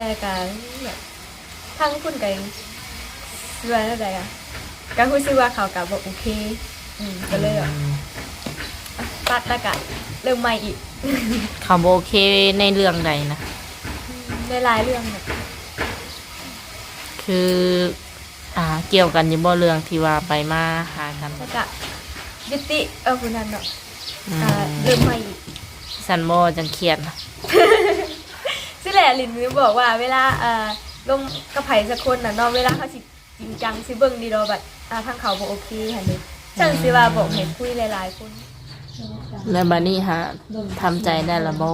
แต่การแบบทั้งคุณกันเรื่องอะไรอะก็รู้สึกว่าเขากับบอกโอเค อืมก็เลยแบบอะตัดแล้วก็เริ่มใหม่อีกเขาบ่โอเคในเรื่องใดนะในหลายเรื่องแบบคือ อ่าเกี่ยวกันอยู่บ่เรื่องที่ว่าไปมาหากันแล้วก็ยุติเออคุณนันเนาะอือ่ามเริ่มใหม่อีกสันบ่จังเครียดนะ สิแหละลินมือบอกว่าเวลาเอ่อลงกระไผ่สักคนน่ะเนาะเวลาเขาสิจริงจังสิเบิ่งดีดอแบบอ่าทางเขาบอกโอเคหั่นเด้จังสิว่าบอกให้คุยหลายๆคนแล้วบัดนี้ฮะทำใจได้ละบ่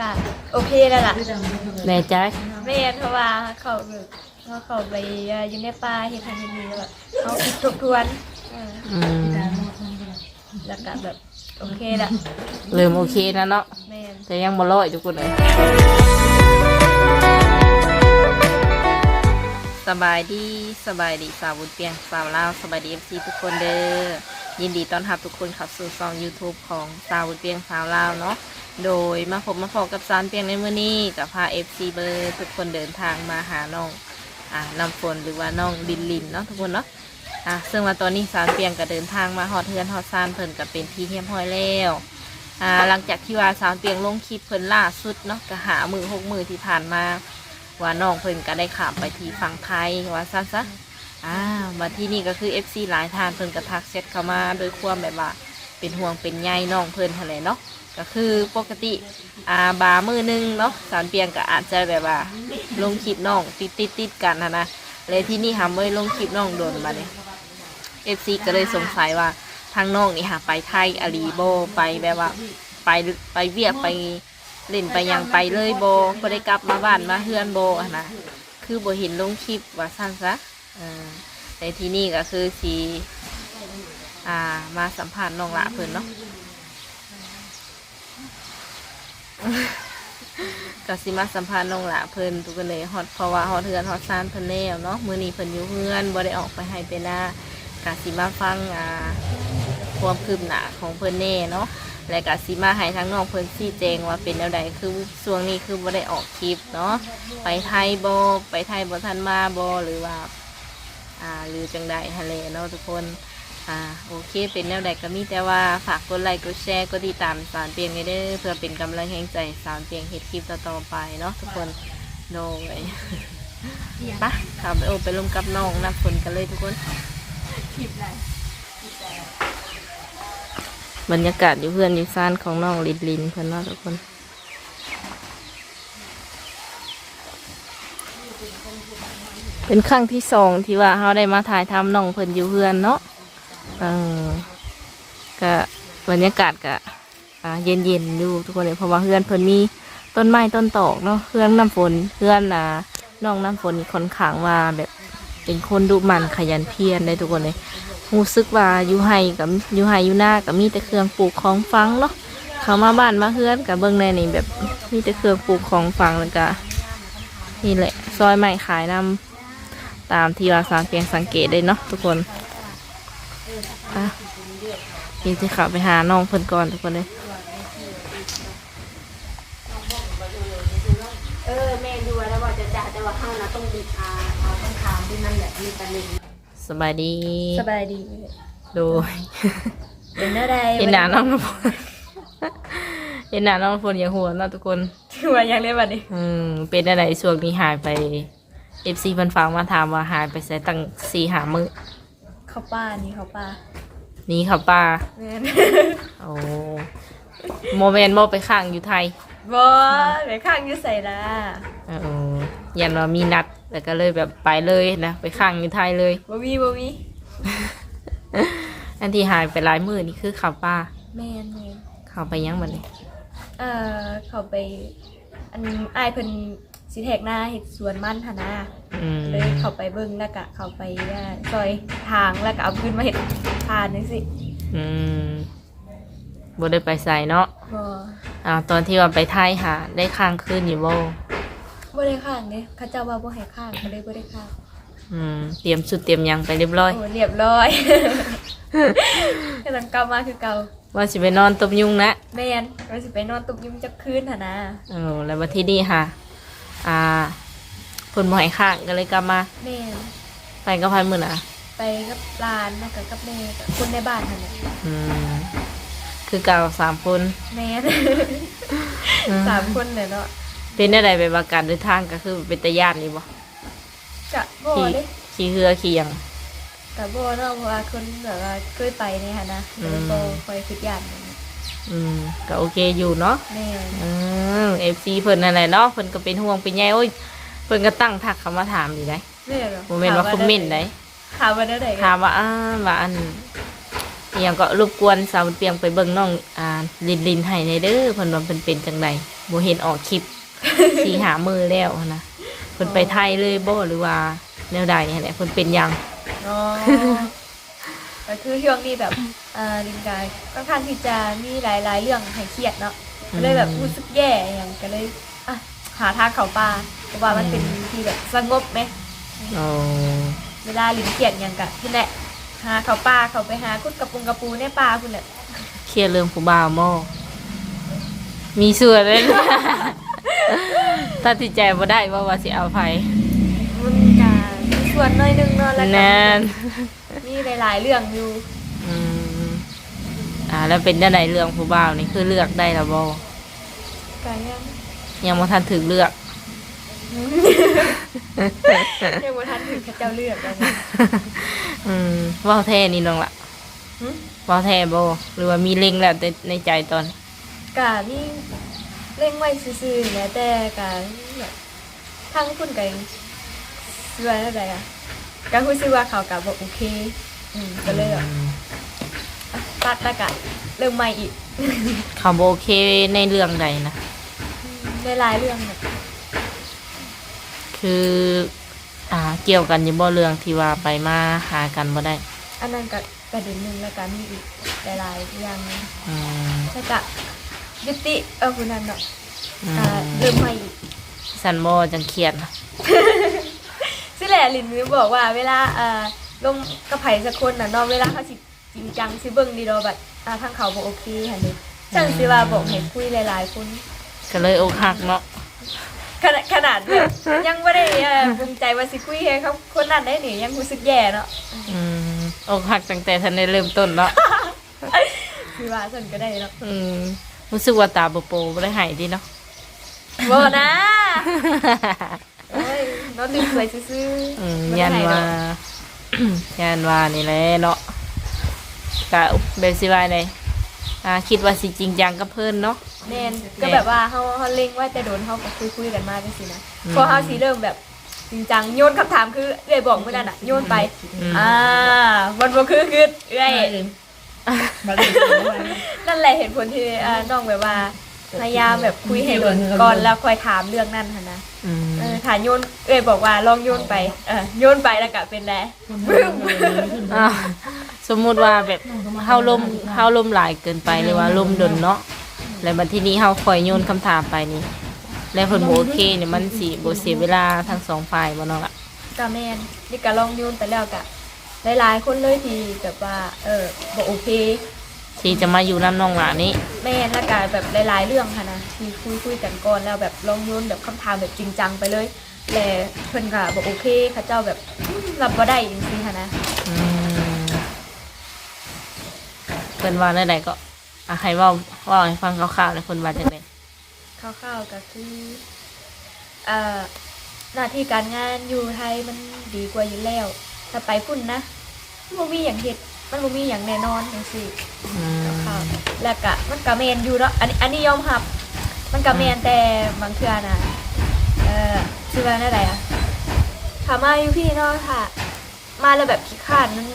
ก็โอเคแล้วล่ะแน่ใจแม่นเพราะว่าเขาแบบเขาเขาไปเอ่ออยู่ในป่าเฮ็ดทางนี้แล้วแบบเขาคิดทบทวนเอออืมแล้วก็แบบ โอเคละเริ่มโอเคนะเนาะแม่นแต่ยังบ่ร้อยทุกคนเลยสบายดีสบายดีสาวบุญเปียงสาวลาวสบายดีเอฟซีทุกคนเด้อยินดีต้อนรับทุกคนเขับสู่ซอง YouTube ของสาวบุญเปียงสาวลาวเนาะโดยมาพบมาพบกับซานเปียงในมื้อนี้กับพาเอฟซีเบอร์ทุกคนเดินทางมาหาน้องอ่าน้ำฝนหรือว่าน้องลินลินเนาะทุกคนเนาะ อะซึ่งว่าตอนนี้สานเปียงก็เดินทางมาฮอดเทือนฮอดซานเพิ่นก็เป็นที่เฮียมห้อยแล้วอ่าหลังจากที่ว่าสาวเปียงลงคลิปเพิ่นล่าสุดเนาะก็หามือหกมือที่ผ่านมา ว่าน้องเพิ่นก็ได้ขามไปที่ฝั่งไทยว่าซั่นซะอ่ามาที่นี่ก็คือ FC หลายทานเพิ่นก็ทักแชทเข้ามาโดยความแบบว่าเป็นห่วงเป็นใยน้องเพิ่นหั่นแหละเนาะก็คือปกติอ่าบามือหนึงเนาะสาวเปียงก็อาจจะแบบว่าลงคลิปน้องติดติดติดกันนะนะเลยที่นี่หาไม่ลงคลิปน้องโดนมาเนี่ย FC ก็เลยสงสัยว่าทางนองนี่ค่ะไปไทยอารีโบไปแบบว่าไปไปเวียกไปเล่นไปยังไปเลยโบก็ได้กลับมาบ้านมาเฮือนโบอะนะคือโบเห็นลงคลิปว่าสั้นซะออแต่ที่นี่ก็คือสีอ่ามาสัมผัสน้องละเพิ่นเนาะก็สิมาสัมภาษณ์น้องละเพิ่นทุกคนเลยฮอดเพราะว่าฮอดเฮือนฮอดซานเพิ่นแล้วเนาะมื้อนี้เพิ่นอยู่เฮือนบ่ได้ออกไปให้ไปหน้า กะสิมาฟังอ่าความคืบหน้าของเพิ่นแน่เนาะและก็สิมาให้ทั้งน้องเพิ่นชี้แจงว่าเป็นแนวใดคือช่วงนี้คือบ่ได้ออกคลิปเนาะไปไทยบ่ไปไทยบ่ทันมาบ่หรือว่าอ่าหรือจังใดทะเลเนาะทุกคนอ่าโอเค เป็นแนวใดก็มีแต่ว่าฝากกดไลค์กดแชร์กดติดตามสารเปียงให้เด้อเพื่อเป็นกำลังแห่งใจสารเปียงเฮ็ดคลิปต่อๆไปเนาะทุกคนโดยปะขับไปโอไปร่วมกับน้องนับฝนกันเลยทุกคน บรรยากาศอยู่เพื่อนอยู่ซ่านของน้องลินลินเพื่อนเนาะทุกคน เป็นครั้งที่สองที่ว่าเขาได้มาถ่ายทำน้องเพิ่อนอยู่เพื่อนเนาะเออก็บรรยากาศก็เย็นเย็นอยู่ทุกคนเลยเพราะว่าเพื่อนเพิ่อนมีต้นไม้ต้นตอกเนาะเพื่อนน้ำฝนเพื่อนอ่าน้องน้ำฝนค่อนข้างว่าแบบ เป็นคนดุมันขยันเพียรได้ทุกคนเลยรู้สึกว่าอยู่ไห้กับอยู่ไห้อยู่หน้ากับมีแต่เครื่องปลูกของฟังเนาะเขามาบ้านมาเฮือนกับเบิ้งในนี่แบบมีแต่เครื่องปลูกของฟังแล้วก็นี่แหละ ซอยใหม่ขายนำตามที่ว่าสารเพียงสังเกตได้เนาะทุกคนอะนี่จะขับไปหาน้องเพิ่นก่อนทุกคนเลยเออแม่ดูแล้วว่าจะจ่าแต่ว่าข้างนะต้องดีอา ที่มันแบบมีตะลึงสบายดี สบายดี โดย เป็นแนวใดเห็นหน้าน้องน้ำฝนเห็นหน้าน้องน้ำฝนอย่างหัวเนาะทุกคนถือว่ายังได้บัดนี้อืมเป็นอะไรช่วงนี้หายไปเอฟซีเพิ่นฟังมาถามว่าหายไปใส่ตั้งสี่หามือเขาป้านี่เขาป้านี้ค่ะป้าแม่นโอ้โมเมนต์โมไปข้างอยู่ไทยบ่ไปข้างอยู่ใส่ละเออยันว่ามีนัด แต่ก็เลยแบบไปเลยนะไปข้างอยู่ไทยเลย บ่มีบ่มีอันที่หายไปหลายมือนี่คือข่าวป้าแม่นแม่นข่าวไปยังบัดนี้เอ่อเขาไป อันอ้ายเพิ่นสิแทกหน้าเฮ็ดสวนมันหั่นนะอืมเลยเขาไปเบิ่งแล้วก็เขาไปอ่าซอยทางแล้วก็เอาขึ้นมาเฮ็ดทานจังซี่อืมบ่ได้ไปใส่เนาะบ่อ่าตอนที่ว่าไปไทยหาได้ค้างคืนอยู่บ่ บ่ได้ข้างเด้เขาเจ้าว่าบ่ให้ข้างก็เลยบ่ได้ข้างอืมเตรียมสุดเตรียมหยังไปเรียบร้อย โอ้เรียบร้อยกำลังกลับมาคือเก่าว่าสิไปนอนตบยุงนะแม่นก็สิไปนอนตุกยุงจักคืนหั่นนะเออแล้ววันที่นี่ค่ะ อ่าเพิ่นบ่ให้ข้างก็เลยกลับมาแม่นไปกับพันมื้อน่ะ ไปกับหลานแล้วก็กับแม่กับคนในบ้านหั่นแหละอืมคือเก่าสามคนแม่นอืมสามคนเลยเนาะ เป็นได้ใดไปประการเดินทางก็คือเป็นตะย่านนี่บ่กะบ่ขี่เด้ขี่เรือขี่หยัง กะบ่เนาะเพราะว่าคนแบบว่าเคยไปนี่หั่นนะอืมแล้วก็คอยคิดย่านนั่นแหละอืมก็โอเคอยู่เนาะแม่นอืม FC เพิ่นนั่นแหละเนาะเพิ่นก็เป็นห่วงเป็นใยโอ้ยเพิ่นก็ตั้งทักเข้ามาถามอยู่ได้แม่นเหรอบ่แม่นว่าคอมเมนต์ได้ถามว่าได้ไหนถามว่าอ้าว่าอันอหยังก็รบกวนสาวบุญเปียงไปเบิ่งน้องอ่าลินลินให้ในเด้อเพิ่นว่าเพิ่นเป็นจังไดบ่เห็นออกคลิป สีหามือแล้วนะเพิ่นไปไทยเลยบ่หรือว่าแนวใดเนี่ยแหละเพิ่นเป็นหยังอ๋อแต่คือช่วงนี้แบบเอ่อลิงกายค่อนข้างที่จะมีหลาย ๆ เรื่องให้เครียดเนาะก็เลยแบบรู้สึกแย่อย่างก็เลยอะหาทางเขาป่าเพราะว่ามันเป็นที่แบบสงบไหมอ๋อเวลาลิงเครียดอย่างกะที่แหละหาเขาป่าเขาไปหาคุดกระปุงกระปูในป่าคุณแหละเครียดเรื่องผู้บ่าวหม้อมีส่วนเลยนะ ตัดสินใจบ่ได้ว่าว่าสิเอาไผมันกาส่วนน้อยหนึงเนาะแล้วก็แน่นมีหลายๆเรื่องอยู่อืมอ่า แล้วเป็นจังไดเรื่องผู้บ่าวนี่คือเลือกได้แล้วบ่กายังยังบ่ทันถึงเลือก ยังบ่ทันถึงเขาเจ้าเลือกแล้วนะอืมเว้าแท้นี่น้องละหึเว้าแท้บ่หรือว่ามีเล็งแล้วแต่ในใจตอนกานี่ เร่งไว้ซื่อๆแหละแต่กาแบบทางคุณก็ยังเชื่ออะไรอะก็รู้สึกว่าเขากับบอกโอเค อืมก็เลยแบบอะตัดแล้วก็เริ่มใหม่อีก เขาบ่โอเคในเรื่องใดนะ ในหลายเรื่องแบบคือ อ่า เกี่ยวกันอยู่บ่เรื่องที่ว่าไปมาหากันบ่ได้ อันนั้นก็ประเด็นหนึ่งแล้วก็มีอีกหลายๆอย่างอืม แล้วก็ ยุติเออคุณนันเนาะอือ่ามเริ่มใหม่อีกสันบ่จังเครียดนะสิแหละลินมือบอกว่าเวลาเอ่อลงกระไผ่สักคนน่ะเนาะเวลาเขาสิจริงจังสิเบิ่งดีดอแบบอ่าทางเขาบอกโอเคหั่นเด้จังสิว่าบอกให้คุยหลายๆคนก็เลยอกหักเนาะขนาดขนาดแบบยังไม่ได้เอ่อภูมิใจว่าสิคุยให้เขาคนนั้นได้นี่ยังรู้สึกแย่เนาะอืมอกหักตั้งแต่ทันได้เริ่มต้นเนาะสิว่าส่วนก็ได้เนาะอืม รู้สึกว่าตาโปโปบ่ได้หายดีเนาะ บ่นะโอ้ยน้องตื่นสวยซื่ออืมๆบ่ยันได้ว่าดอก ยันว่านี่แหละเนาะกะแบบสิว่าไดอ่าคิดว่าสิจริงจังกับเพิ่นเนาะแม่นก็แบบว่าเฮาเฮาเล็งไว่าแต่โดนเฮาก็คุยคุยๆกันมาจังซี่นะอืมพอเฮาสิเริ่มแบบจริงจังโยนคำถามคือเอ้อยบอกเมื่อนั้นน่ะโยนไป อืม อ่ามันบ่คือคือเอ้ อยนั่นแหละเหตุผลที่อ่าน้องแบบว่าพยายามแบบคุยให้โดนก่อนแล้วค่อยถามเรื่องนั้นหั่นนะอืมเออถ้าโยนเอ้อยบอกว่าลองโยนไปเออโยนไปแล้วก็เป็นแล้วบึ้มอ้าวสมมุติว่าแบบเฮาลมเฮาลมหลายเกินไปหรือว่าลมดนเนาะแล้วบัดทีนี้เฮาคอยโยนคำถามไปนี่ แล้วเพิ่นบ่โอเคเนี่ยมันสิบ่เสียเวลาทั้งสองฝ่ายบ่เนาะล่ะก็แม่นนี่ก็ลองโยนไปแล้วก็ หลายๆ คนเลยที่แบบว่า เออบ่โอเค ที่จะมาอยู่น้ำน้องหลานี้ แม่และกายแบบหลาย ๆ เรื่องค่ะนะที่คุยคุยกันก่อนแล้วแบบลองโยนแบบคำถามแบบจริงจังไปเลยแต่เพิ่นก็บอกโอเคเขาเจ้าแบบอืมรับบ่ได้จริงๆค่ะนะอืมเพิ่นว่าได้ใดก็อะให้เว้าเว้าให้ฟังคร่าวๆเลยเพิ่นว่าจังได๋คร่าวๆก็คือเอ่อหน้าที่การงานอยู่ไทยมันดีกว่าอยู่แล้ว ถ้าไปพุ่นนะมันบ่มีอย่างเฮ็ดมันบ่มีอย่างแน่นอนจังซี่อืมคร่าวๆแล้วก็มันก็แม่นอยู่เนาะอันนี้อันนี้ยอมรับ มันก็แม่นแต่บางเทื่อน่ะเอ่อชื่อว่าอะไรอะถามมาอยู่พี่เนาะค่ะ มาแล้วแบบขี้ขาดมัน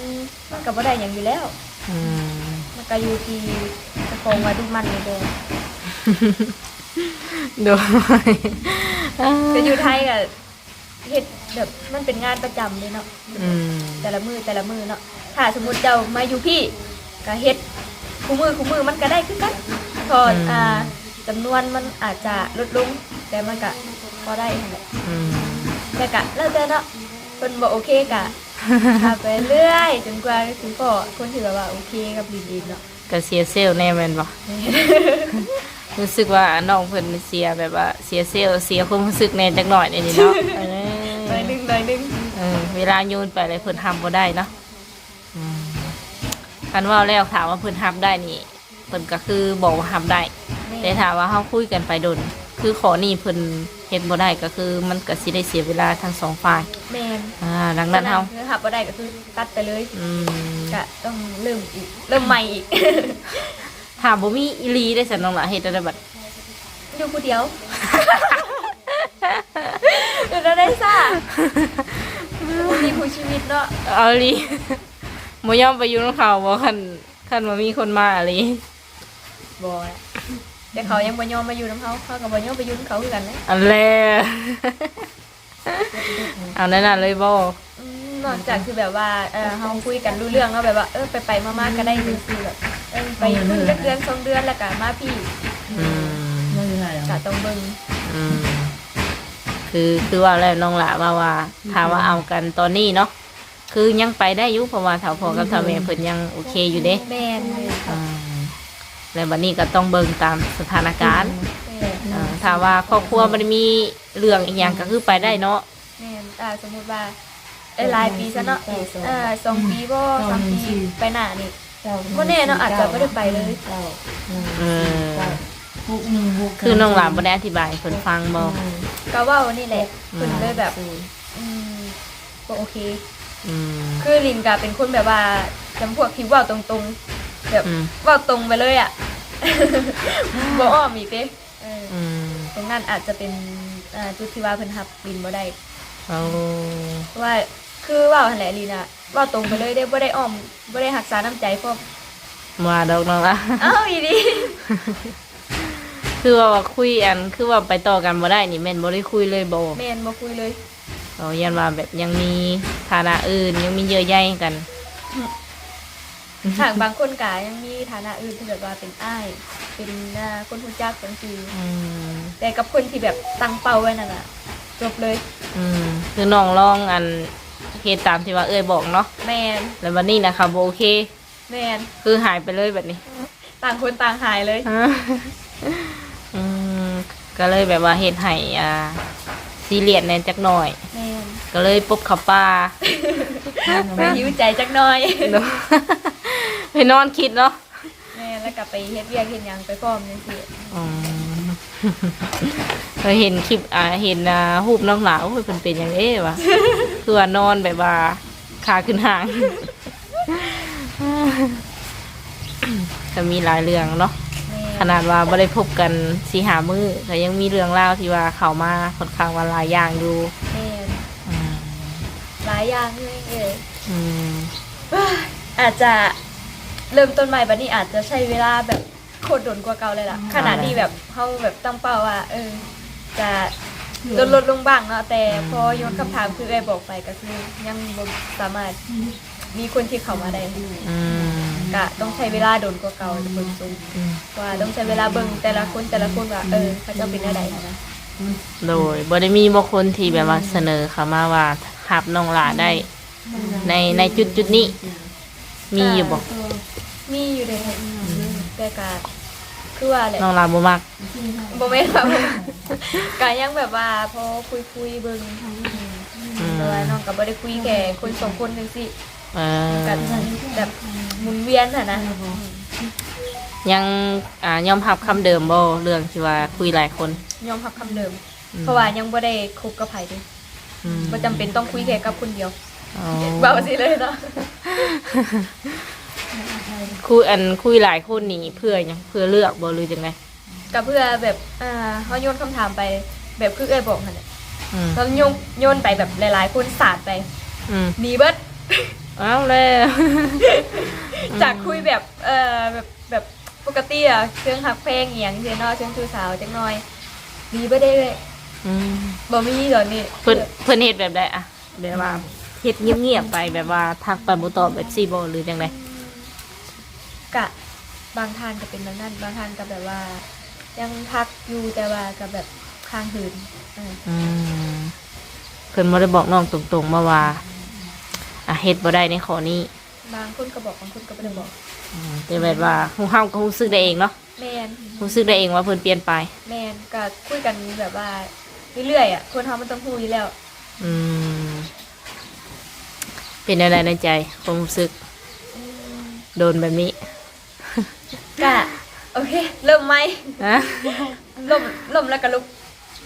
มันก็บ่ได้อย่างอยู่แล้วอืมมันก็อยู่ที่เจะคงว่าดูมันเลยเด้อโดยแต่อยู่ไทยก็ เฮ็ดแบบมันเป็นงานประจำเลยเนาะอืม แต่ละมือแต่ละมือเนาะถ้าสมมุติเจ้ามาอยู่พี่ก็เฮ็ดคู่มือคู่มือมันก็ได้คือกันพออ่าจำนวนมันอาจจะลดลง แต่มันก็พอได้นั่นแหละอืมแต่ก็แล้วแต่เนาะเพิ่นบ่โอเคกะทำไปเรื่อยจนกว่าถึงก็คนที่แบบว่าโอเคกับลินลินเนาะ ก็เสียเซลล์แน่แม่นบ่ รู้สึกว่าน้องเพิ่นเสียแบบว่าเสียเซลล์เสียความรู้สึกแน่จักหน่อยนี่เนาะ เอ หน่อยหนึงหน่อยหนึงเออเวลาโยนไปเลยเพิ่นทำบ่ได้เนาะอืมคันว่าแล้วถามว่าเพิ่นทำได้นี่เพิ่นก็คือบอกว่าทำได้ แต่ถามว่าเฮาคุยกันไปดน คือขอนี่เพิ่นเฮ็ดบ่ได้ก็คือมันก็สิได้เสียเวลาทั้งสองฝ่ายแม่นอ่าดังนั้นเฮาคือหับบ่ได้ก็คือตัดไปเลยอืมก็ต้องเริ่มอีก เริ่มใหม่อีก ถามบ่มีอีหลีได้สันน้องล่ะเฮ็ดได้บัดอยู่ผู้เดียว เดี๋ยวเราได้ซ่ามีผู้ชีวิตเนาะเอาอีหลีบ่ยอมไปอยู่นเขาบ่คันคันบ่มีคนมาอีหลีบอยแต่เขายังบ่ยอมมาอยู่น้ำเขาเขากับบ่ยอมไปอยู่น้ำเขาคือกันเลยอันแลเอาแน่นน่ะเลยบ่อืมนอกจากคือแบบว่าเออเขาคุยกันรู้เรื่องแล้วแบบว่าเออไปไปๆมาๆก็ได้คือแบบเออไปเพิ่งจักเดือนสองเดือนแล้วก็มาพี่อืมก็ต้องเบิ่งอืม คือคือว่าแล้วน้องหละว่าว่าถามว่าเอากันตอนนี้เนาะคือยังไปได้อยู่เพราะว่าเฒ่าพ่อกับเฒ่าแม่เพิ่นยังโอเคอยู่เด้แม่นเลยอืมแล้วบัดนี้ก็ต้องเบิ่งตามสถานการณ์แม่นอ่าถ้าว่าครอบครัวมันมีเรื่องอีกอย่างก็คือไปได้เนาะแม่นอ่าสมมุติว่าเอ้ยหลายปีซะเนาะเออสองปีบ่สามปีไปหน้านี่บ่แน่เนาะอาจจะบ่ได้ไปเลย เออ คือน้องหลานบ่ได้อธิบายให้เพิ่นฟังบ่ก็เว่านี่แหละเพิ่นเลยแบบอืมก็โอเค อืม คือลินกาเป็นคนแบบว่าจำพวกที่เว่าตรงๆแบบอืม เว่าตรงไปเลยอะ บ่อ้อมอีกเด้เอออืมตรงนั้นอาจจะเป็นอ่าจุดที่ว่าเพิ่นรับลินบ่ได้ เอาเพราะว่าคือเว่าหั่นแหละลินอะเว่าตรงไปเลยได้บ่ได้อ้อมบ่ได้รักษาน้ำใจพวกมาดอกน้องละ เอ้าอีดี คือว่าว่าคุยอันคือว่าไปต่อกันบ่ได้นี่แม่นบ่ได้คุยเลยบ่แม่นบ่คุยเลยเรายันว่าแบบยังมีฐานะอื่นยังมีเยอะแยะกันทางบางคนก็ยังมีฐานะอื่นที่แบบว่าเป็นอ้าย เป็นอ่าคนรู้จักจังซี่อืมแต่กับคนที่แบบตั้งเป้าไว้นั่นน่ะจบเลย อืมคือน้องลองอันเฮ็ดตามที่ว่าเอ้ยบอกเนาะแมนแล้ววันนี้นะคะบ่โอเค แมนคือหายไปเลยแบบนี้ ต่างคนต่างหายเลยอืม ก็เลยแบบว่าเฮ็ดให้อ่าซีเรียสแหน่จักหน่อย แมนก็เลยปบเขับป่า ไปหิวใจจักหน่อย เนาะไปนอนคิดเนาะแมนแล้วกลับไปเฮ็ดเวียกเฮ็ดหยังไปพร้อมจังซี่อืมเคยเห็นคลิปอ่าเห็นอ่ารูปน้องหลาโอ้ยเพิ่นเป็นอย่างเอ้วะ คือว่านอนแบบว่าขาขึ้นหางก็มีหลายเรื่องเนาะแม ขนาดว่าไม่ได้พบกันสีหามือแต่ยังมีเรื่องเล่าวที่ว่าเขามาค่อนข้างว่าหลายอย่างอยู่แมนอืมหลายอย่างเลยเอ้ยอืมอาจจะเริ่มต้นใหม่บัดนี้อาจจะใช้เวลาแบบโคตรดนกว่าเก่าเลยล่ะขนาดนี้แบบเฮาแบบตั้งเป้าว่า เออ จะลดลดลงบ้างเนาะแต่พอโยนคำถามคือไอ้บอกไปก็คือ ยังบ่สามารถมีคนที่เข้ามาได้ อืม ก็ต้องใช้เวลาโดนกว่าเก่าจะเบิ่งสูงอืมว่าต้องใช้เวลาเบิ่งแต่ละคนแต่ละคนว่าเออเขาเจะเป็นอะไรนะโดยบ่ได้มีบางคนที่แบบว่าเสนอเขามาว่าหับน้องหลาได้ในในจุดจุดนี้ มีอยู่บ่มีอยู่เลยแต่ก็คือว่าแหละน้องหลาบ่มักบ่แม่นว่าบ่ก็ยังแบบว่าพอคุยคุยๆเบิ่งอืมแต่ว่าน้องก็บ่ได้คุยแค่คนสองคนจังซี่เออก็แบบหมุนเวียนหั่นนะยังอ่ายอมรับคำเดิมบ่เรื่องที่ว่าคุยหลายคนยอมรับคำเดิมอืมเพราะว่ายังบ่ได้คบกับไผเด้อืมบ่จำเป็นต้องคุยแค่กับคนเดียวอ๋อเบาสิเลยเนาะคุยอันคุยหลายคนนี่เพื่อหยังเพื่อเลือกบ่หรือจังไงก็เพื่อแบบอ่าเฮาโยนคำถามไปแบบคือเอ้ยบอกหั่นน่ะอืมเขาโยนโยนไปแบบหลายๆคนสาดไปอืม หนีเบิด เอาแล้ว จากคุยแบบเอ่อแบบแบบปกติอะเครื่องหักเพลงอหย่างเช่นเนาะเชิงชูสาวจังน้อยหนีเบิดได้เลยอืมบ่มีเดี๋ยวนี้เพิ่นเพิ่นเฮ็ดแบบใดอะแบบว่าเฮ็ดเงียบๆไปแบบว่าทักไปบ่ตอบแบบซี่บ่หรือจังไดกะบางท่านก็เป็นแบบนั้น บางท่านก็แบบว่า ยังทักอยู่แต่ว่าก็แบบค้างหืนเอออืมเพิ่นบ่ได้บอกน้องตรงๆมาว่า อะเฮ็ดบ่ได้ในข้อนี้แบางคนก็บอกบางคนก็ไม่ได้บอกอืมแต่แบบว่าฮู้เฮาก็รู้สึกได้เองเนาะแมนรู้สึกได้เองว่าเพิ่นเปลี่ยนไป แมนก็คุยกันแบบว่าเรื่อยๆอะคนเขามันต้องพูดอยู่แล้ว อืม เป็นอะไรในใจความรู้สึก โดนแบบนี้ก็โอเคเริ่มไหมนะล่มล่มแล้วก็ลุก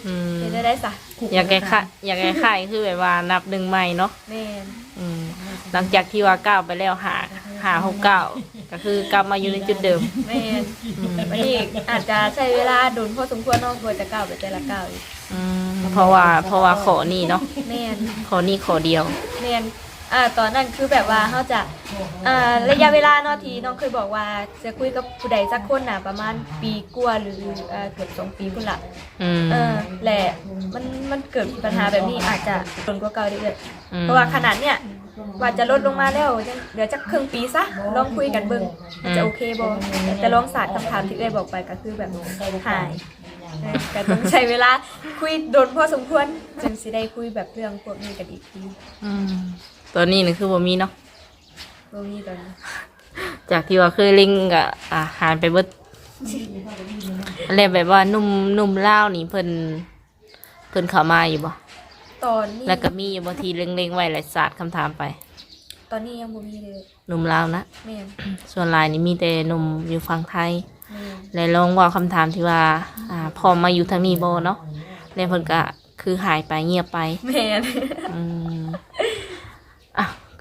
อืมเห็นได้ได้สะอยากแก้ไขอยากแก้ไขคือแบบว่านับหนึ่งใหม่เนาะแมนอืมหลังจากที่ว่าก้าวไปแล้วหาหาหกเก้าก็คือกลับมาอยู่ในจุดเดิม แมนวันนี้อาจจะใช้เวลาโดนพอสมควรเนอกควรจะก้าวไปแต่ละก้าวอีกอืมเพราะว่าเพราะว่าขอนี่เนาะแมนขอนี่ขอเดียว แมน อ่าตอนนั้นคือแบบว่าเขาจะอ่าระยะเวลาเนาะที่น้องเคยบอกว่าจะคุยกับผู้ใดสักคนน่ะประมาณปีกว่าหรืออ่าเกือบสองปีพุ่นละอืม เออแหละมันมันเกิดปัญหาแบบนี้อาจจะโดนกว่าเก่าได้เลยอืม เพราะว่าขนาดเนี้ยว่าจะลดลงมาแล้วยังเดี๋ยวจะครึ่งปีซะลองคุยกันเบิ่งจะโอเคบ่แต่ลองศาสตร์คำถามที่เอ้ยบอกไปก็คือแบบหายเออก็ต้องใช้เวลาคุยโดนพอสมควรจึงสิได้คุยแบบเรื่องพวกนี้กันอีกที อืม ตอนนี้นี่คือบ่มีเนาะ บ่มีตอนนี้จากที่ว่าเคยลิงกับอ่าหายไปเบิดอะไรแบบว่าหนุ่มหนุ่มเล่าวนี่เพิ่นเพิ่นเข้ามาอยู่บ่ ตอนนี้แล้วก็มีอยู่บางทีเล็งๆไว้หลายศาสตร์คำถามไปตอนนี้ยังบ่มีเลยหนุ่มลาวนะ แม่นส่วนหลายนี่มีแต่หนุ่มอยู่ฝั่งไทย แม่นและลองเว่าคำถามที่ว่าอ่าพอมาอยู่ทางนี้บ่เนาะแล้วเพิ่นก็คือหายไปเงียบไปแม่น อืมอะ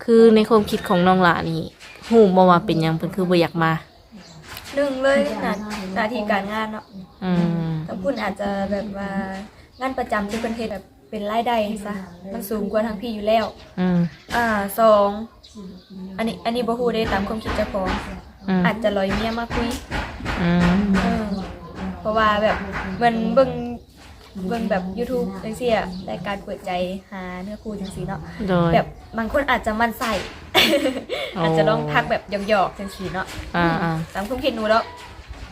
คือในความคิดของน้องหลานี่ฮู้บ่ว่าเป็นหยังเพิ่นคือบ่อยากมา หนึ่งเลยหน้าหน้าที่การงานเนาะอืมทั้งคุณอาจจะแบบว่างานประจำที่เป็นเทศแบบเป็นรายได้ซะมันสูงกว่าทางพี่อยู่แล้ว อืมอ่าสองอันนี้อันนี้บ่ฮู้ได้ตามความคิดเจ้าของอืมอาจจะลอยเมียมาคุยอืม เออเพราะว่าแบบเหมันเบิ่ง เบิ่งแบบ YouTube จังซี่อะรายการเปิดใจหาเนื้อคู่จังซี่เนาะโดย แบบบางคนอาจจะมันใส่ อ๋ออ อาจจะลองทักแบบหยอกๆจังซี่เนาะอ่าอ่าตามความคิดหนูแล้ว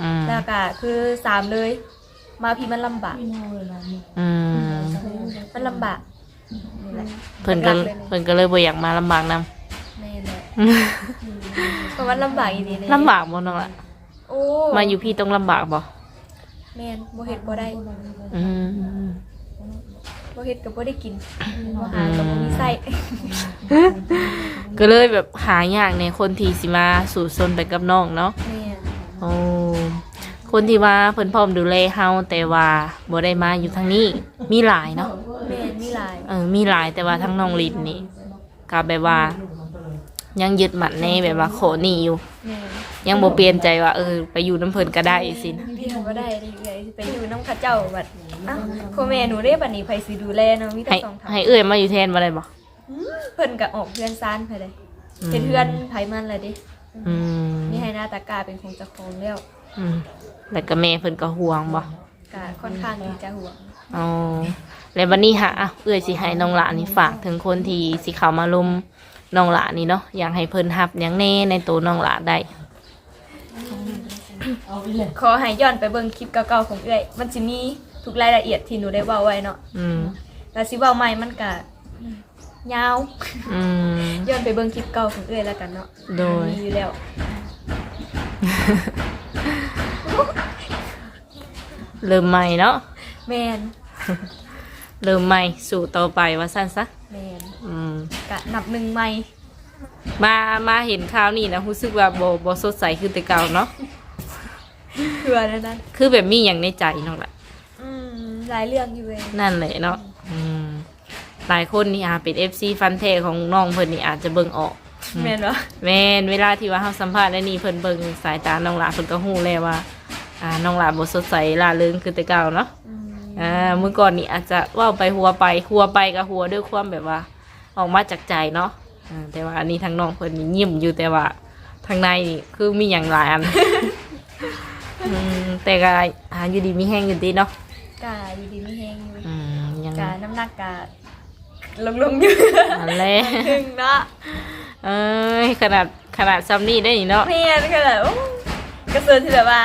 อืมแล้วก็คือสามเลย มาพี่มันลำบาก อืมมันลำบากนี่แหละเพิ่นก็หลัๆลยเพิ่นก็เลยบ่อยากมาลำบากนำแม่นแหละเพราะว่าลำบากอีดีเลยลำบากบ่น้องล่ะ โอ้มาอยู่พี่ต้องลำบากบ่ แม่นบ่เฮ็ดบ่ได้อืมบ่เฮ็ดก็บ่ได้กินบ่หาก็บ่มีไส้ก็เลยแบบหายากในคนที่สิมาสู่ซนไปกับน้องเนาะแม่นโอ้คนที่ว่าเพิ่นพร้อมดูแลเฮาแต่ว่าบ่ได้มาอยู่ทางนี้ มีหลายเนาะแม่นมีหลายเออมีหลายแต่ว่าทั้งน้องลินนี่ก็แบบว่า ยังยึดมั่นในแบบว่าขอหนี่อยู่แม่น ยังบ่เปลี่ยนใจว่าเออไปอยู่น้ำเพิ่นก็ได้สินะเรียนบ่ได้ดิเลยสิไปอยู่นำเขาเจ้าบัดอ้าวพ่อแม่หนูเด้บัดนี้ไผสิดูแลเนาะมีแต่ให้สองทางให้เอื้อยมาอยู่แทนบ่ได้บ่อืมเพิ่นก็ออกเพื่อนซ่านไปเลยอืมเฮ็ดเพื่อนไผมันเลยดิอืมมีให้หน้าตากาเป็นของเจ้าของแล้วอืมแล้วก็แม่เพิ่นก็ห่วงบ่ก็ค่อนข้างที่จะห่วงอ๋อแล้ววันนี้ฮะอะเอื้อยสิให้น้องหลานนี่ฝากถึงคนที่สิเข้ามาลุมน้องหลานนี่เนาะอยากให้เพิ่นรับหยังแน่ในตัวน้องหลานได้ ขอให้ย้อนไปเบิ่งคลิปเก่าๆของเอื้อยมันสิมีทุกรายละเอียดที่หนูได้เว้าไว้เนาะอืมแล้วสิเว้าใหม่มันก็ยาว อืมย้อนไปเบิ่งคลิปเก่าของเอื้อยแล้วกันเนาะโดย มีอยู่แล้ว เริ่มใหม่เนาะแมนเริ่มใหม่สู่ต่อไปว่าสั้นซะแมนอืมกะนับหนึ่งใหม่ มามาเห็นข่าวนี่นะรู้สึกว่าบ่บ่สดใสคือแต่เก่าเนาะ เพื่อนั่นนะคือแบบมีอย่างในใจน้องละอืมหลายเรื่องอยู่เลยนั่นแหละเนาะอืมหลายคนนี่อาจเป็น FC ฟันเทของน้องเพิ่นนี่อาจจะเบิ่งออกแมนวะแม่นเวลาที่ว่าเฮาสัมภาษณ์ได้นี่เพิ่นเบิ่งสายตาน้องหลาเพิ่นก็ฮู้แล้วว่า อ่าน้องหลาบ่สดใสล่าเริงคือแต่เก่าเนาะอืมอ่าเมื่อก่อนนี่อาจจะเว่าไปหัวไปหัวไปกับหัวด้วยความแบบว่า ออกมาจากใจเนาะอ่าแต่ว่าอันนี้ทางน้องเพิ่นนี่ยิ้มอยู่แต่ว่าทางในนี่คือมีอย่างหลายอัน อืมแต่ก็อ่าอยู่ดีมีแห้งอยู่ดีเนาะกะอยู่ดีไม่แห้งอยู่อืมยังกะน้ำหนักกะลงลงๆอยู่อันแรกถึงเนาะเอ้ยขนาดขนาดซัมนี่ได้นี่เนาะแมนก็แบบโอ้กระเซินที่แบบว่า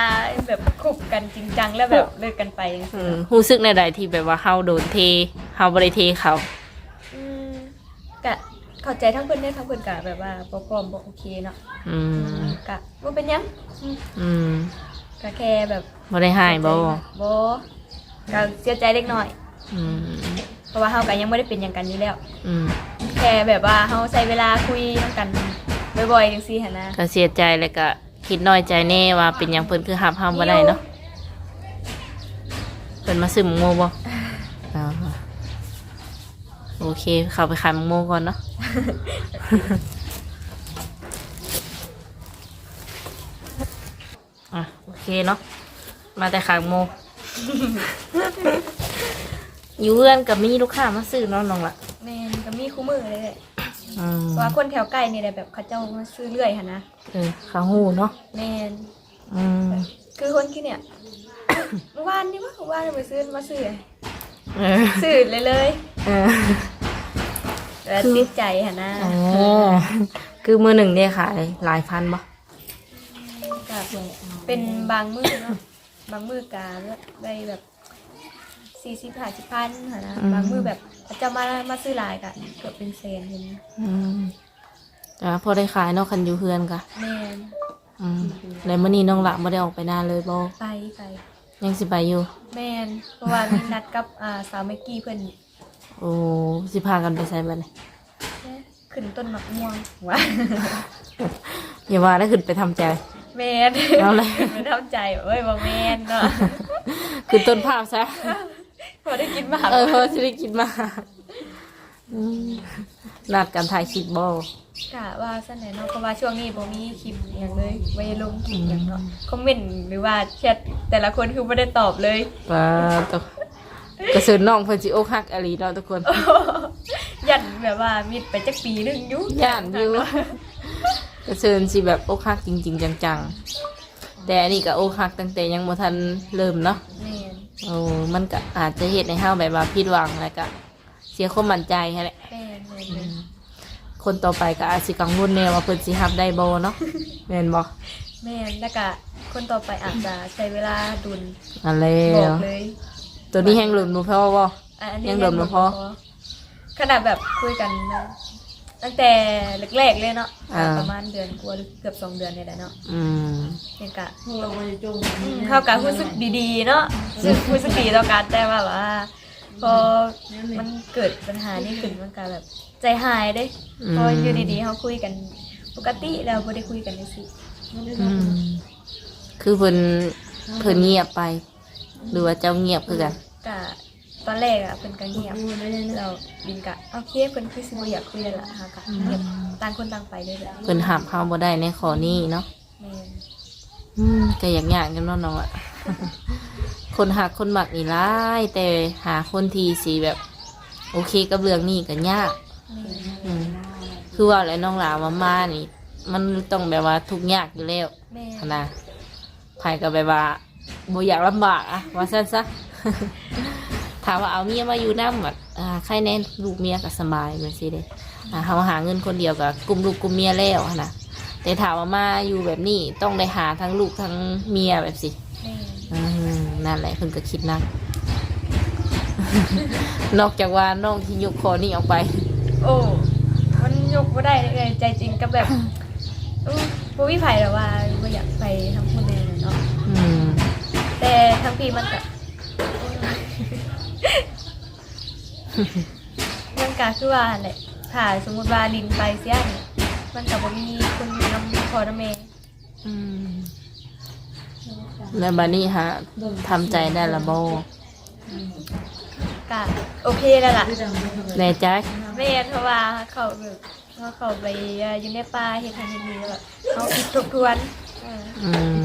แบบคบกันจริงจังแล้วแบบเลิกกันไปจังอืซี้มรู้สึกในใดที่แบบว่าเฮาโดนเทเฮาบ่ได้เทเขาอืมกะเข้าใจทั้งเพิ่นได้ทั้งเพิ่นก็แบบว่าบ่พร้อมบ่โอเคเนาะอืมก็บ่เป็นหยังอืมอืม ก็แค่แบบบ่ได้หายบ่บ่ก็เสียใจเล็กน้อยอืมเพราะว่าเฮาก็ยังบ่ได้เป็นหยังกันอยู่แล้ว อืมแค่แบบว่าเฮาใช้เวลาคุยนํกันบ่อยๆจังซี่หั่นนะก็เสียใจแล้วก็คิดน้อยใจแน่ว่าเป็นหยังเพิ่นคือหับห้ามบ่ได้เนาะเพิ่นมาซื้อหมูโมบ่อ่าโอเคเข้าไปขายหมูโมก่อนเนาะ อะโอ เคเนาะมาแต่ขายหมูอยู่เพื่อนกับมีลูกค้ามาซื้อเนาะน้องละแม่นก็มีคู่มือเลยแหละอืมเพราะว่าคนแถวใกล้นี่แหละแบบเขาเจ้ามาซื้อเรื่อยหั่นนะเออขาหูเนาะแม่นอืมคือคนที่เนี่ย เมื่อวานนี่ว่าเมื่อวานไปซื้อมาซื้อเออซื้อเลยเลยเออแล้วติดใจหั่นนะอ๋อคือมือหนึ่งเนี่ยขายหลายพันบ่ก็ เป็นบางมือเนาะบางมือกาได้แบบสี่สิบห้าสิบพันหั่นนะบางมือแบบเขาเจะมามาซื้อหลายกะเกือบเป็นแสนเห็นอืมแต่ว่าพอได้ขายเนาะคันอยู่เพื่อนกะแม่นอืมแล้วมื้อนี้น้องละบ่ได้ออกไปนานเลยบ่ไปไปยังสิไปอยู่ แม่นเพราะว่ามีนัดกับอ่าสาวเมกกี้เพื่อนโอ้สิพากันไปใส่บัดนี้ขึ้นต้นมะม่วงว่าอย่าว่าได้ขึ้นไปทำใจ แม่นเอาเลย ไม่ทำใจเอ้ยบ่แม่นเนาะขึ้นต้นภาพซะพอได้กินหมากเออเพราะสิได้กินมาอืมนัดกันถ่ายคลิปบ่กะว่าซั่นแหละเนาะเพราะว่าช่วงนี้บ่มีคลิปอหย่างเลยไว้ลงคลิปอย่างเนาะคอมเมนต์หรือว่าแชทแต่ละคนคือบ่ได้ตอบเลย ว่าตวกระสือน้องเพิ่นสิอกหักอหลีเนาะทุกคน ยันแบบว่ามิดไปจักปีหนึงอยู่ ย่านอยู่ กระเซินสิแบบอกหักจริง ๆ จังๆ แต่อันนี้ก็อกหักตั้งแต่ยังบ่ทันเริ่มเนาะแม่นโอ้มันก็อาจจะเฮ็ดให้เฮาแบบว่าผิดหวังแล้วก็เสียความมั่นใจแค่แหละแม่นแม่นแม่นคนต่อไปก็อาจสิกังวลแน่ว่าเพิ่นสิรับได้บ่เนาะแม่นบ่แม่นแล้วก็คนต่อไปอาจจะใช้เวลาดุลอันแล้บอวกเลยตัวนี้แฮงหลุดบ่พอบ่อะอันนี้ยังดมบ่พอขนาดแบบคุยกันนะ ตั้งแต่แรกๆเลยเนาะอ่า ประมาณเดือนกว่าหรือเกือบสองเดือนเนี่ยแหละเนาะอืม เนี่ยกะเราไปจงเท่ากับรู้สึกดีๆเนาะรู้สึกรู้สึกดีต่อกันแต่ว่าแบบว่าพอมันเกิดปัญหานี่ขึ้นมันก็แบบใจหายเด้พออยู่ดีๆเขาคุยกันปกติแล้วบ่ได้คุยกันเลยสิอืมคือเพิ่นเพิ่นเงียบไป หรือว่าเจ้าเงียบคือกัน กะ ตอนแรกอะเพิ่นก็เงียบเราดินกะโอเคเพิ่นคือสิบ่อยากคุยแล้วล่ะฮะกะเงียบต่างคนต่างไปเลยแหละเพิ่นหับเฮาบ่ได้ในข้อนี้เนาะแม่นอืมก็อยากยากกันเนาะน้องอะ คนหักคนหมักนี่ร้ายแต่หาคนทีสีแบบ โอเคกับเรื่องนี้ก็ยาก แม่นอืมคือว่าแล้วน้องหลามามานี่ มันต้องแบบว่าทุกข์ยากอยู่แล้วแม่นนะภายก็แบบว่าบ่อยากลำบากอะว่าสั้นซะ ถามว่าเอาเมียมาอยู่น้ำแบบอ่าใครแน่ลูกเมียก็สบายเหมือนสิเด้อ่าเขาหาเงินคนเดียวกับกลุ่มลูกกลุ่มเมียแล้วอะนะแต่ถามว่ามาอยู่แบบนี้ต้องได้หาทั้งลูกทั้งเมียแบบสิแม่นอืมนั่นแหละเพิ่นก็คิดหนัก นอกจากว่าน้องที่ยกคอนี่ออกไป โอ้มันยกบ่ได้เลยใจจริงก็แบบอู้บ่มีไผหรอกว่าบ่อยากไปทั้งคนเลยน่ะเนาะอืมแต่ทั้งปีมันก็ มันก็คือว่าแหละถ้าสมมุติว่าลินไปเสียนี่มันก็บ่มีคนนำพ่อนำแม่อืมแล้วบัดนี้ฮะทำใจได้ละบ่ก็โอเคแล้วล่ะแน่ใจแม่นเพราะว่าเขาแบบเขาเขาไปอยู่ในป่าเฮ็ดทางเฮ็ดนี้แล้วแบบเขาคิดทบทวนเอออืม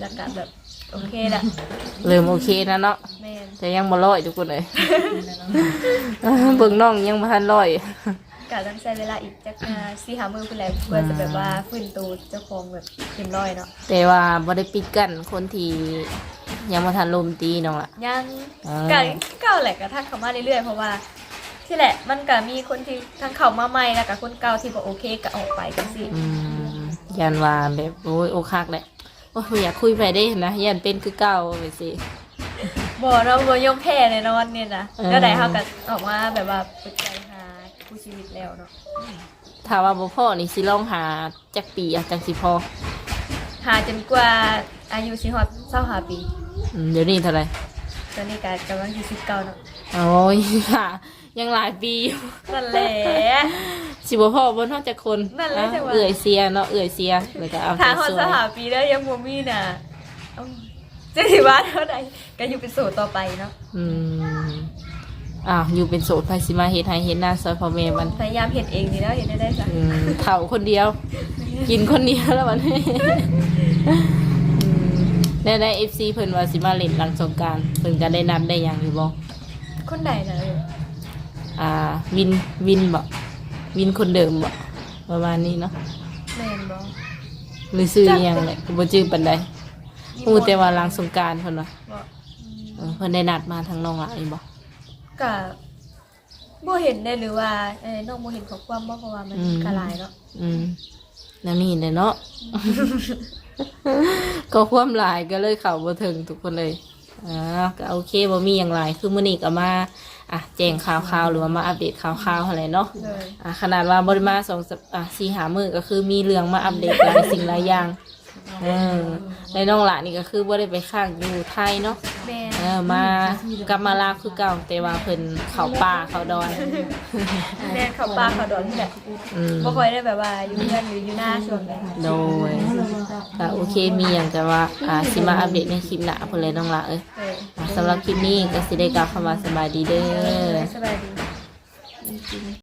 แล้วก็แบบ โอเคละเริ่มโอเคนะเนาะแม่นแต่ยังบ่ร้อยทุกคนเลย เบิ่งน้องยังบ่ทันร้อยก็ต้องใช้เวลาอีกจักสี่หามือเพื่อแหละเพื่อจะแบบว่าฟื้นตัวเจ้าของแบบเต็มร้อยเนาะแต่ว่าบ่ได้ปิดกั้นคนที่ยังบ่ทันลมตีน้องล่ะ ยังอ่าก็เก่าแหละก็ทักเข้ามาเรื่อยๆเพราะว่า ที่แหละมันก็มีคนที่ทั้งเข้ามาใหม่แล้วก็คนเก่าที่บ่โอเคก็ออกไปจังซี่อืมยันว่าแบบโอ้ยอกหักแหละ โอ้ยบ่อยากคุยไปได้นะยันเป็นคือเก่าไปสิบ่เราะบ่ยอมแพ้แน่นอนเนี่ยนะเออแล้วใดเฮาก็ออกมาแบบว่าเปิดใจหาคู่ชีวิตแล้วเนาะถ้าว่าบ่พ่อนี่สิลองหาจักปีอะจังสิพอหาจนกว่าอายุสิฮอด25ปีอืมเดี๋ยวนี้เท่าไหร่ ตอนนี้ก็กำลังสิ19เนาะโอ้ยค่ะ ยังหลายปีอยู่นั่นแหละ สิบ่พ่อบนท้องจากคนนั่นแหละอะจังหวะ เอื่อยเสียเนาะเอื่อยเสียแล้วก็เอาถ้าใจฮอดสวย25ปีแล้วยังบ่มีน่ะเอ้าจะสิว่าเท่าใดก็อยู่เป็นโสดต่อไปเนาะอืมอ้าวอยู่เป็นโสดไผสิมาเฮ็ดให้เฮ็ดหน้าซอยพ่อแม่มันพยายามเฮ็ดเองดีแล้วเฮ็ดได้ได้ซะอืมเฒ่าคนเดียว กินคนเดียวแล้วมัน ได้ได้ FC เพิ่นว่าสิมาเล่นหลังสงกรารเพิ่นก็ได้นัดได้หยังอยู่บ่คนใดน่ะเอออ่าวินวินบ่วินคนเดิมบ่ประมาณนี้เนาะแม่นบ่หรือซื้ออิหยังแหละบ่จื้อปานใดฮู้แต่ว่าหลังสงกรารเพิ่นว่าบ่เออเพิ่นได้นัดมาทางน้องหลายบ่ก็บ่เห็นได้หรือว่าเอ้ยน้องบ่เห็นข้อความบ่เพราะว่ามันกะหลายเนาะอืมนั่นนี่แหละเนาะ ก็ความหลายก็เลยเข้าบ่ถึงทุกคนเลยอ่าก็โอเคบ่มีหยังหลายคือมื้อนี้ก็มาอะแจ้งข่าวๆหรือว่ามาอัปเดตข่าวๆหั่นแหละเนาะเลยอะขนาดว่าบ่ได้มาสองสัปอะสี่หามื้อก็คือมีเรื่องมาอัปเดตหลายสิ่งหลายอย่าง เออในน้องหลานนี่ก็คือบ่ได้ไปค้างอยู่ไทยเนาะแม่เออมากลับมาลาวคือเก่าแต่ว่าเพิ่นเข้าป่าเข้าดอนแม่เขาปลาเขาดอนนี่แหละอืมบ่ค่อยได้แบบว่าอยู่เรือนหรืออยู่หน้าช่วงนี้โดยก็โอเคมีอย่างแต่ว่าอ่าสิมาอัปเดตในคลิปหน้าเพิ่นเลยน้องละเอ้ยเอออะสำหรับคลิปนี้ก็สิได้กล่าวคำว่าสบายดีเด้อ สบายดี